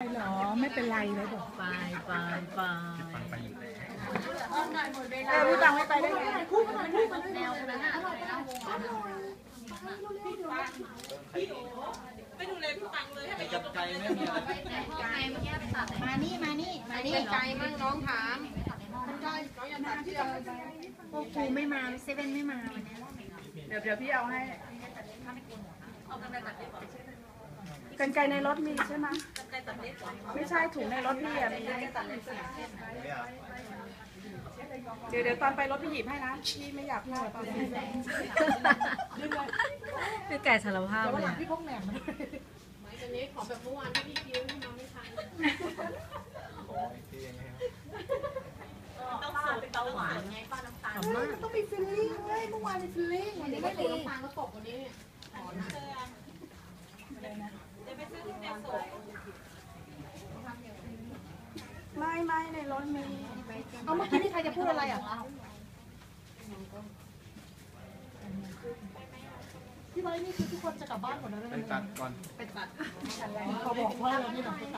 เหรอไม่เป็นไรเลยบอกไปไปไปฟังไปอยู่แล้วเออพี่ตังไม่ไปได้ไงไอ้กับไก่ไม่มีอะไรมานี่มานี่มานี่ไกลมั่งน้องถามพวกครูไม่มาเซเว่นไม่มาวันเนี้เดี๋ยวเดี๋ยวพี่เอาให้กันไกลในรถมีใช่ไหม ไม่ใช่ถุงในรถพี่อะมีเดี๋ยวเดี๋ยวตอนไปรถพี่หยิบให้นะพี่ไม่อยากพูดตอนนี้พี่ไก่สารภาพเลยอะพี่พกแหนมมาด้วยอันนี้ของแบบเมื่อวานที่พี่คิ้วที่น้องไม่ทันต้องมีฟิลลิ่งเว้ยเมื่อวานมีฟิลลิ่งวันนี้ไม่มีฟางก็ตกวันนี้ไม่ไม่ ในรถมีเอาเมื่อกี้นี่ใครจะพูดอะไรอะพี่ไว้นี่คือทุกคนจะกลับบ้านหมดแล้วไปใช่ไหมตัดก่อนเขาบอกว่าเรานี่แบบ